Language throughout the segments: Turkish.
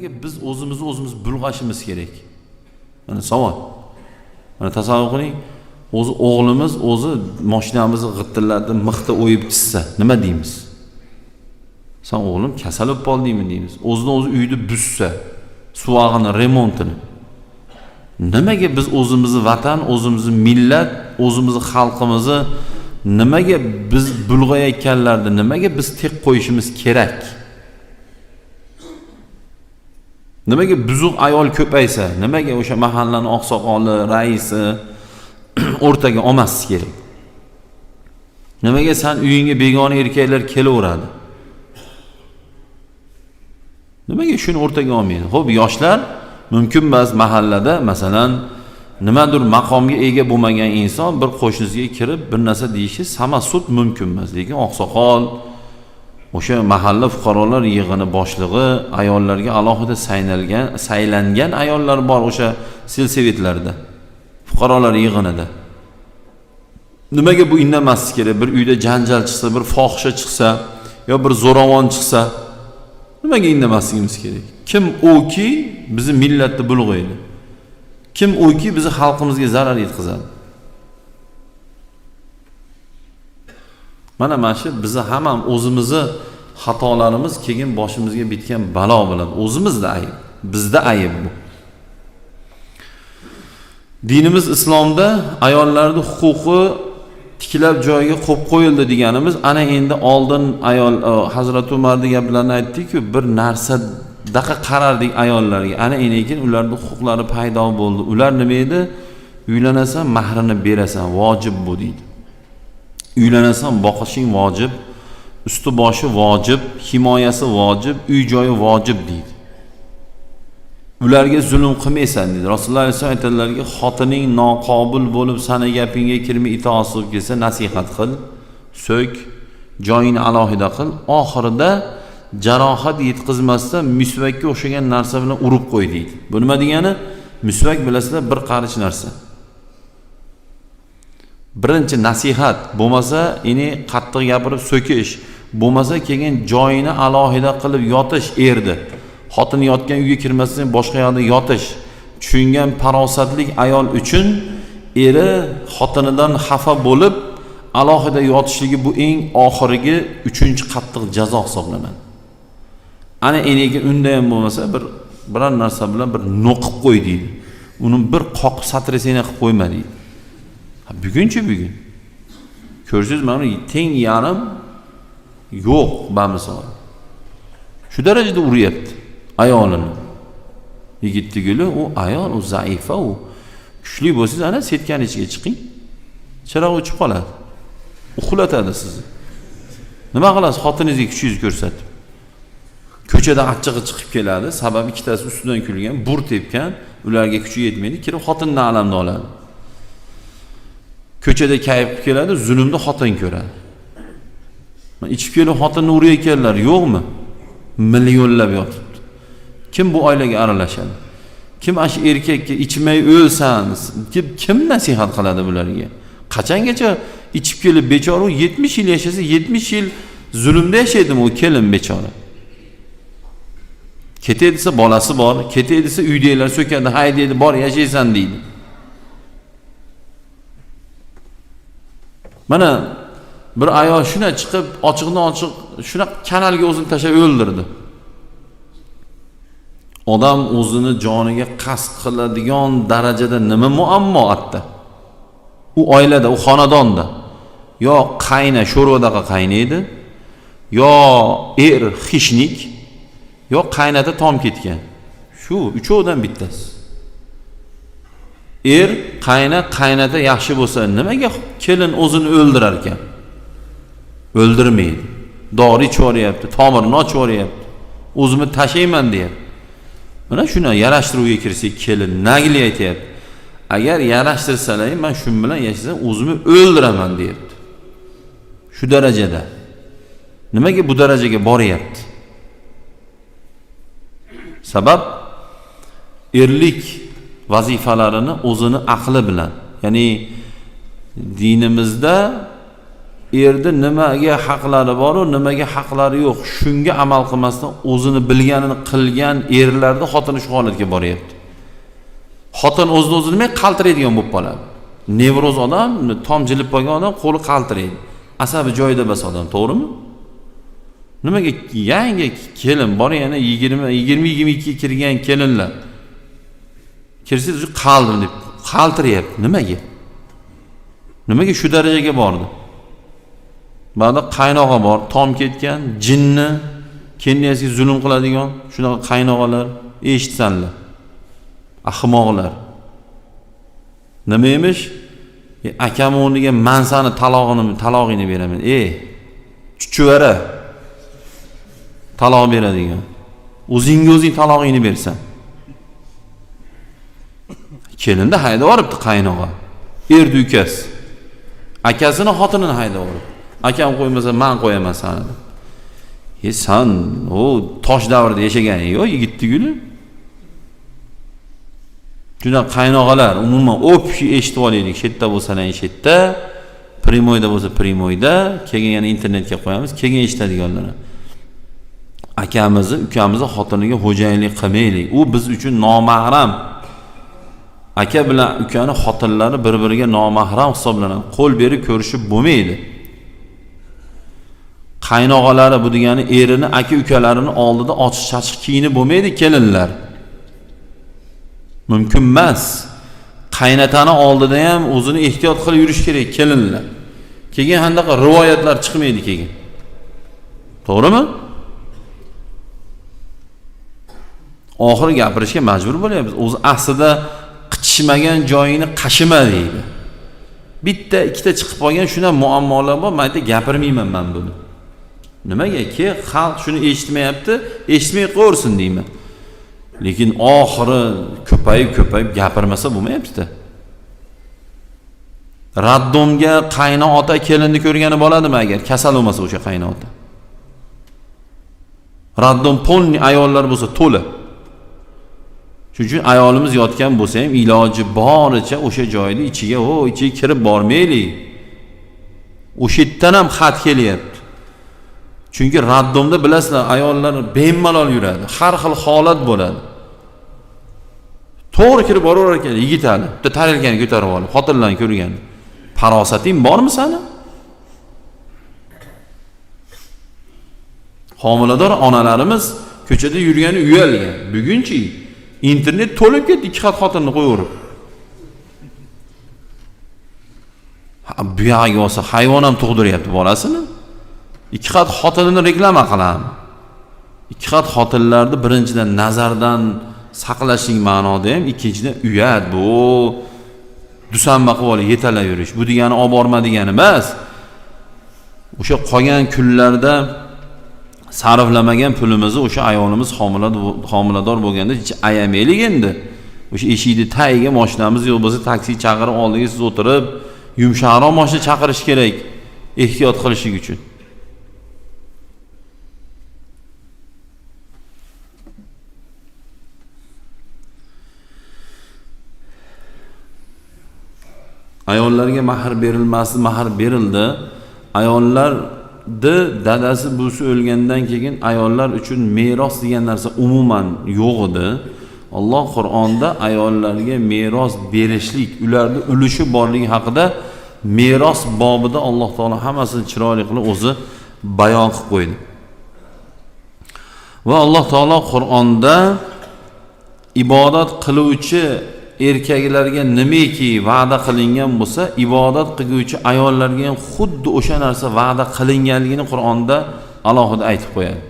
nimaga biz o'zimizni o'zimiz bulg'ashimiz kerak. Mana savol. Mana tasavvur qiling o'zi o'g'limiz o'zi moshinamizni g'ittillatib mixda o'yib chizsa nima deymiz? San o'g'lim kasal bo'lib qoldingmi deymiz. O'zini o'zi uyni buzsa suvog'ini remontini. Nimaga biz o'zimizni vatan o'zimizni millat o'zimizni xalqimizni nimaga biz bulg'ayotganlarni nimaga biz tek qo'yishimiz kerak nimaga buzuq ayol ko'paysa nimaga o'sha mahallani oqsoqoli raisi o'rtaga olmaslik kerak? Nimaga san uyingga begona erkaklar kelaveradi? Nimaga shuni o'rtaga olmaydi? Ho'p yoshlar mumkin emas mahallada masalan nimadir maqomga ega bo'lmagan inson bir qo'shnisiga kirib bir narsa deyishi samasud mumkin emas lekin oqsoqol o'sha mahalla fuqarolar yig'ini boshlig'i ayollarga alohida saynalgan saylangan ayollar bor o'sha selsovetlarda fuqarolar yig'inida. Nimaga bu indamaslik kerak? Bir uyda janjal chiqsa bir fohisha chiqsa yo bir zo'ravon chiqsa nimaga indamasligimiz kerak? Kim uki bizni millatni bulg'aydi? Kim uki bizni xalqimizga zarar yetkazadi? Mana mana shu bizni hamma o'zimizni xatolarimiz keyin boshimizga bitgan balo bo'ladi. O'zimizda ayb bizda ayb bu. Dinimiz islomda ayollarni huquqi tiklab joyiga qo'yib qo'yildi deganimiz ana endi oldin ayol e, hazrati umarni gaplarini aytdikku bir narsadaqa qarardik ayollarga. Ana endi keyin ularni huquqlari paydo bo'ldi. Ular nima edi? Uylanasan mahrini berasan vojib bu deydi uylanasan boqishing vojib usti boshi vojib himoyasi vojib uy joyi vojib deydi. Ularga zulm qilmaysan deydi. Rasululloh alayhissalom aytadilarki xotining noqobil bo'lib sani gapingga kirmay itoat bo'lib kelsa nasihat qil so'k joyini alohida qil oxirida jarohat yetkazmasdan misvakka o'xshagan narsa bilan urib qo'y deydi. Bu nima degani? Misvak bilasizlar bir qarich narsa. Birinchi nasihat bo'lmasa ini qattiq gapirib so'kish bo'lmasa keyin joyini alohida qilib yotish erdi. Xotini yotgan uyga kirmasdan boshqa yoqda yotish. Tushungan farosatlik ayol uchun eri xotinidan xafa bo'lib alohida yotishligi bu eng oxirgi uchinchi qattiq jazo hisoblanadi ana endi unda ham bo'lmasa bir biror narsa bilan bir no'qib qo'y deydi. Uni bir qoqib satrasena qilib qo'yma deydi. Bugunchi bugun ko'rsangiz mana teng yarim yo'q bamisol shu darajada uryapti ayolini yigitni guli u ayol u zaifa u kuchli bo'lsangiz ana setkani ichiga chiqing chiroq o'chib qoladi uxlatadi sizni nima qilasiz? Xotiningizga kuchingizni ko'rsatib ko'chada achchig'i chiqib keladi. Sababi ikkitasi ustidan kulgan bur tepgan. Ularga kuchi yetmaydi. Kirib xotinni alamni oladi ko'chada kayf qilib keladi zulmni xotin ko'radi ichib kelib xotinni urayotganlar yo'qmi millionlab yotibdi kim bu oilaga aralashadi kim ana shu erkakka ichmay o'lsan deb kim nasihat qiladi bularga qachongacha ichib kelib bechora u yetmish yil yashasa yetmish yil zulmda yashaydimi u kelin bechora ketay desa bolasi bor ketay desa uydagilar so'kadi haydaydi bor yashaysan deydi mana bir ayol shuna chiqib ochiqdan ochiq shunaqa kanalga o'zini tashlab o'ldirdi. Odam o'zini joniga qasd qiladigan darajada nima muammo atda u oilada u xonadonda. Yo qayna sho'rvadaqa qaynaydi yo er xishnik yo qaynata tom ketgan. Shu uchovidan bittasi. Er qayna qaynata yaxshi bo'lsa nimaga kelin o'zini o'ldirar ekan? O'ldirmaydi. Dori ichib yuboryapti tomirini ochib yuboryapti o'zimni tashlayman deyapti. Mana shuni yarashtiruvga kirsak kelin nagli aytyapti. Agar yarashtirsalaring man shu bilan yashasam o'zimni o'ldiraman deyapti. Shu darajada. Nimaga bu darajaga boryapti? Sabab erlik vazifalarini o'zini aqli bilan. Ya'ni dinimizda erni nimaga haqlari boru nimaga haqlari yo'q. Shunga amal qilmasdan o'zini bilganini qilgan erlarni xotini shu holatga boryapti. Xotin o'zini o'zi nima qaltiraydigan bo'lib qoladi. Nevroz odam tom jilib qolgan odam qo'li qaltiraydi. Asabi joyida emas odam to'g'rimi? Nimaga yangi kelin bor yana yigirma yigirma yigirma ikkiga kirgan kelinlar kirsangiz qaldim deb qaltiryapti. Nimaga? Nimaga shu darajaga bordi? Ba'da qaynog'a bor tom ketgan jinni keliniyasiga zulm qiladigan shunaqa qaynog'alar eshitsanlar ahmoqlar. Nima emish? E, akam o'rniga man sani talog'ini talog'ingni beraman. Ey chuchuvara taloq beradigan o'zingga o'zing talog'ingni bersan. kelinni haydab yuboribdi qaynog'a erdi ukasi akasini xotinini haydab yuboribdi akam qo'ymasa man qo'yaman sani deb e san u tosh davrida yashaganing yo'q yigitligini juda qaynog'alar umuman общий eshitib olaylik shu yerda bo'lsalang shu yerda primoyda bo'lsa primoyda keyin yana internetga qo'yamiz keyin eshitadiganlar akamizni ukamizni xotiniga xo'jayinlik qilmaylik u biz uchun nomahram aka bilan ukani xotinlari bir biriga nomahram hisoblanadi. Qo'l berib ko'rishib bo'lmaydi. Qaynog'alari bu degani erini aka ukalarini oldida ochiq chachiq kiyinib bo'lmaydi kelinlar. Mumkin emas. Qaynotani oldida ham o'zini ehtiyot qilib yurish kerak kelinlar. Keyin anaqa rivoyatlar chiqmaydi keyin. To'g'rimi? Oxiri gapirishga majbur bo'lyapmiz. O'zi aslida qichishmagan joyini qashima deydi. Bitta ikkita chiqib qolgan shunaqa muammolar bor man aytib gapirmayman man buni. Nimaga ke xalq shuni eshitmayapti eshitmay qo'yaversin deyman. Lekin oxiri ko'payib ko'payib gapirmasa bo'lmayaptida. Raddomga qayni ota kelinni ko'rgani bo'ladimi agar? Kasal bo'lmasa o'sha qayni ota. Raddom polniy ayollar bo'lsa to'la shuning uchun ayolimiz yotgan bo'lsa ham iloji boricha o'sha joyni ichiga o ichiga kirib bormaylik o'sha yerdan ham xat kelyapti. Chunki raddomda bilasizlar ayollar bemalol yuradi har xil holat bo'ladi. To'g'ri kirib boraverar ekan yigitali bitta tarelkani ko'tarib olib xotinlarni ko'rgan. Farosating bormi sani? Homilador onalarimiz ko'chada yurgani uyalgan bugunchi internet to'lib ketdi ikki xat xotinni qo'yaverib bu yog'iga olsa hayvon ham tug'diryapti bolasini. İkki xat xotinini reklama qilami ikki xat xotinlarni birinchidan nazardan saqlashlik ma'noda ham ikkinchidan uyat bu dusanba qilib olib yetalab yurish bu degani olib borma degani emas. O'sha qolgan kunlarda sarflamagan pulimizni o'sha ayolimiz homilador bo'lganda hech ayamaylik endi? O'sha eshikni tagiga moshinamiz yo'q bo'lsa taksi chaqirib oldiga siz o'tirib yumshoqroq moshina chaqirish kerak ehtiyot qilishlik uchun. Ayollarga mahr berilmasdi mahr berildi. Ni dadasi buvisi o'lgandan keyin ayollar uchun meros degan narsa umuman yo'q edi. Alloh qur'onda ayollarga meros berishlik ularni ulushi borligi haqida meros bobida alloh taolo hammasini chiroyli qilib o'zi bayon qilib qo'ydi. Va alloh taolo qur'onda ibodat qiluvchi erkaklarga nimaki va'da qilingan bo'lsa ibodat qilguvchi ayollarga ham xuddi o'sha narsa va'da qilinganligini qur'onda alohida aytib qo'yadi.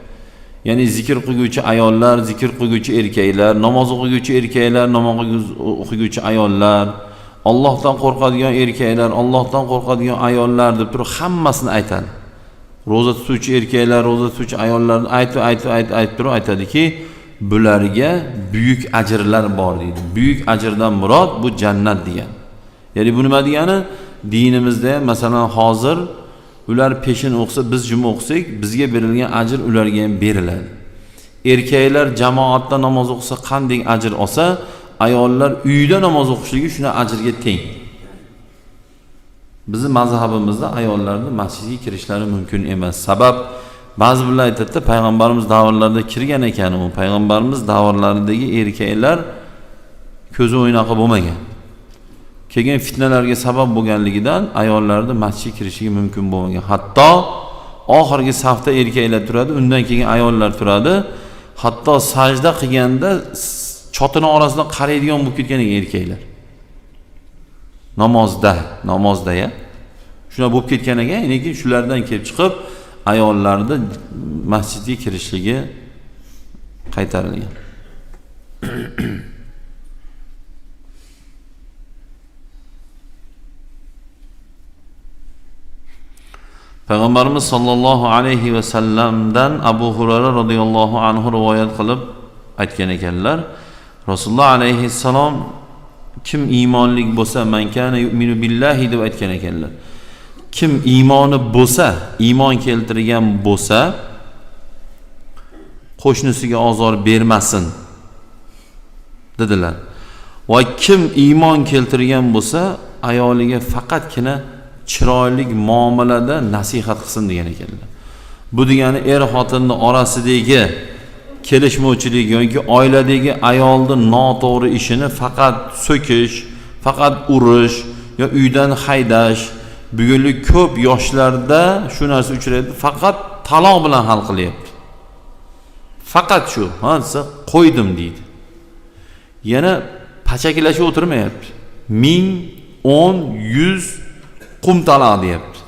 Ya'ni zikr qilguvchi ayollar zikr qilguvchi erkaklar namoz o'qiguvchi erkaklar namoz o'qiguvchi ayollar ollohdan qo'rqadigan erkaklar ollohdan qo'rqadigan ayollar deb turib hammasini aytadi. Ro'za tutuvchi erkaklar ro'za tutuvchi ayollarni aytib aytib aytib aytib turib aytadiki bularga buyuk ajrlar bor deydi. Buyuk ajrdan murod bu jannat degan. Ya'ni bu nima degani? Dinimizda masalan hozir ular peshin o'qisa biz juma o'qisak bizga berilgan ajr ularga ham beriladi. Erkaklar jamoatda namoz o'qisa qanday ajr olsa ayollar uyda namoz o'qishligi shuna ajrga teng. Bizni mazhabimizda ayollarni masjidga kirishlari mumkin emas. Sabab ba'zi birlar aytadida payg'ambarimiz davrlarida kirgan ekan u payg'ambarimiz davrlaridagi erkaklar ko'zi o'ynoqi bo'lmagan kelgan fitnalarga sabab bo'lganligidan ayollarni masjidga kirishligi mumkin bo'lmagan hatto oxirgi safda erkaklar turadi undan keyin ayollar turadi hatto sajda qilganda chotini orasidan qaraydigan bo'lib ketgan erkaklar namozda namozda ya. Shunaqa bo'lib ketgan ekan lekin shulardan kelib chiqib ayollarni masjidga kirishligi qaytarilgan. Payg'ambarimiz sollallohu alayhi vasallamdan abu hurayra roziyallohu anhu rivoyat qilib aytgan ekanlar rasululloh alayhissalom kim iymonlik bo'lsa man kana yu'minu billahi deb aytgan ekanlar kim iymoni bo'lsa iymon keltirgan bo'lsa qo'shnisiga ozor bermasin dedilar. Va kim iymon keltirgan bo'lsa ayoliga faqatgina chiroyli muomalada nasihat qilsin degan ekanlar. Bu degani er xotinni orasidagi kelishmovchilik yoki oiladagi ayolni noto'g'ri ishini faqat so'kish faqat urish yo uydan haydash bugungi ko'p yoshlarda shu narsa uchraydi faqat taloq bilan hal qilyapti. Faqat shu ha desa qo'ydim deydi. Yana pachakilashib o'tirmayapti. Ming o'n yuz qum taloq deyapti.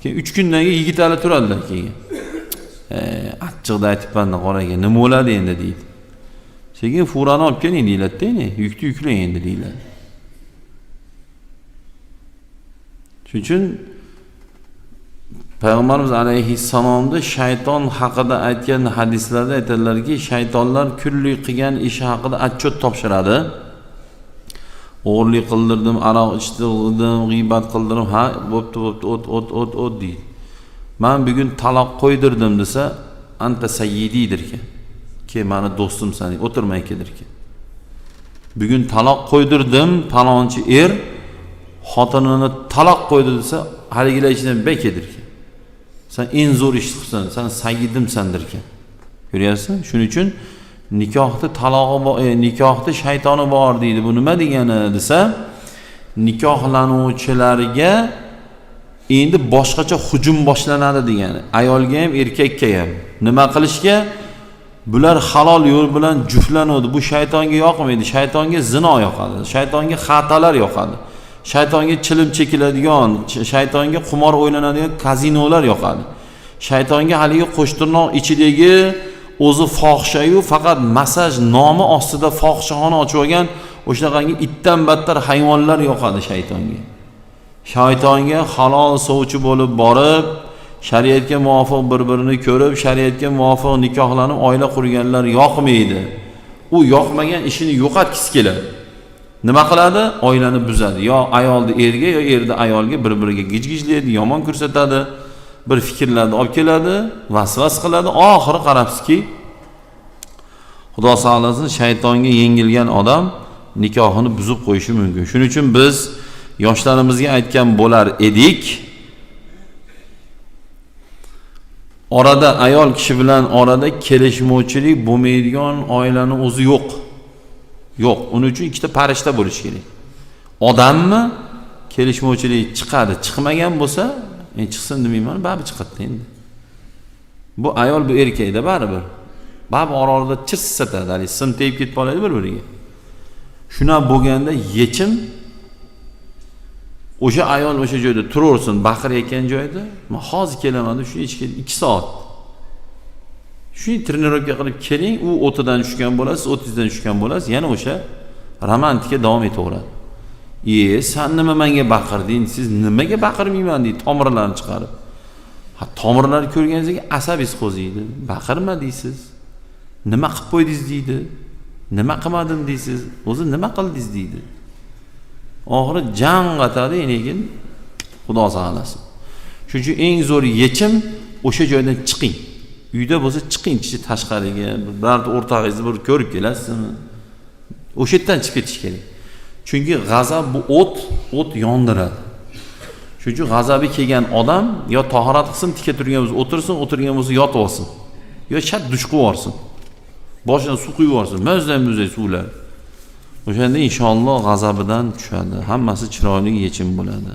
Keyin uch kundan keyin yigitali turadilar keyin. "E, achchiqda aytibman qoraga nima bo'ladi endi? deydi. Sekin furani olib keling deyiladida yukni yuklang endi deyiladi shuning uchun payg'ambarimiz alayhissalomni shayton haqida aytgan hadislarda aytadilarki shaytonlar kulli qilgan ishi haqida отчет topshiradi. O'g'irlik qildirdim aroq ichdirdim g'iybat qildirdim ha bo'pti bo'pti o't o't o't o't deydi. Man bugun taloq qo'ydirdim desa anta sayyididir derkan ke mani do'stimsan o'tirmay kedirkan bugun taloq qo'ydirdim palonchi er xotinini taloq qo'ydi desa haligilar ichidan bekedirkan san eng zo'r ishni qilibsan san sagidimsandirkan ko'ryapsizmi? Shuning uchun nikohni talog'i bor e, nikohni shaytoni bor deydi. Bu nima degani desa nikohlanuvchilarga endi boshqacha hujum boshlanadi degani. Ayolga ham erkakka ham. Nima qilishga? Bular halol yo'l bilan juftlanuvdi bu shaytonga yoqmaydi. Shaytonga zino yoqadi. Shaytonga xatolar yoqadi. Shaytonga chilim chekiladigan shaytonga qumor o'ynanadigan kazinolar yoqadi. Shaytonga haligi qo'shtirnoq ichidagi o'zi fohishayu faqat massaj nomi ostida fohishaxona ochib olgan o'shanaqangi itdan battar hayvonlar yoqadi shaytonga. Shaytonga halol sovchi bo'lib borib shariatga muvofiq bir birini ko'rib shariatga muvofiq nikohlanib oila qurganlar yoqmaydi. U yoqmagan ishini yo'qotgisi keladi. Nima qiladi? Oilani buzadi. Yo ayolni erga yo erni ayolga bir biriga gij gijlaydi yomon ko'rsatadi. Bir fikrlarni olib keladi vasvas qiladi. Oxiri qarabsizki xudo saqlasin shaytonga yengilgan odam nikohini buzib qo'yishi mumkin. Shuning uchun biz yoshlarimizga aytgan bo'lar edik orada ayol kishi bilan orada kelishmovchilik bo'lmaydigan oilani o'zi yo'q yo'q uning uchun ikkita farishta bo'lishi kerak. Odammi kelishmovchilik chiqadi chiqmagan bo'lsa men chiqsin demayman baribir chiqadida endi. Bu ayol bu erkakda baribir. Baribir ora orada chirsatadi haligi sim tegib ketib qoladi bir biriga shunaqa bo'lganda yechim o'sha ayol o'sha joyda turaversin baqirayotgan joyda man hozir kelaman deb shuni ichga ikki soat shu trenirovka qilib keling u o'tidan tushgan bo'lasiz o'tizdan tushgan bo'lasiz. Yana o'sha romantika davom etaveradi. E san nima manga baqirding siz nimaga baqirmayman deydi tomirlarni chiqarib. Ha tomirlarni ko'rganingizda asabingiz qo'ziydi. Baqirma deysiz. Nima qilib qo'ydingiz deydi. Nima qilmadim deysiz. O'zi nima qildingiz deydi. Oxiri jang qatadi lekin xudo saqlasin shuning uchun eng zo'r yechim o'sha joydan chiqing. Uyda bo'lsa chiqing chiqib tashqariga birorta o'rtog'ingizni bir ko'rib kelasizmi? O'sha yerdan chiqib ketish kerak. Chunki g'azab bu o't o't yondiradi. Shuning uchun g'azabi kelgan odam yo tahorat qilsin tika turgan bo'lsa o'tirsin o'tirgan bo'lsa yotib olsin. Yo shat dush qilib yuborsin. Boshidan suv quyib yuborsin. Muzday muzday suvlar. O'shanda inshaalloh g'azabidan tushadi. Hammasi chiroyli yechim bo'ladi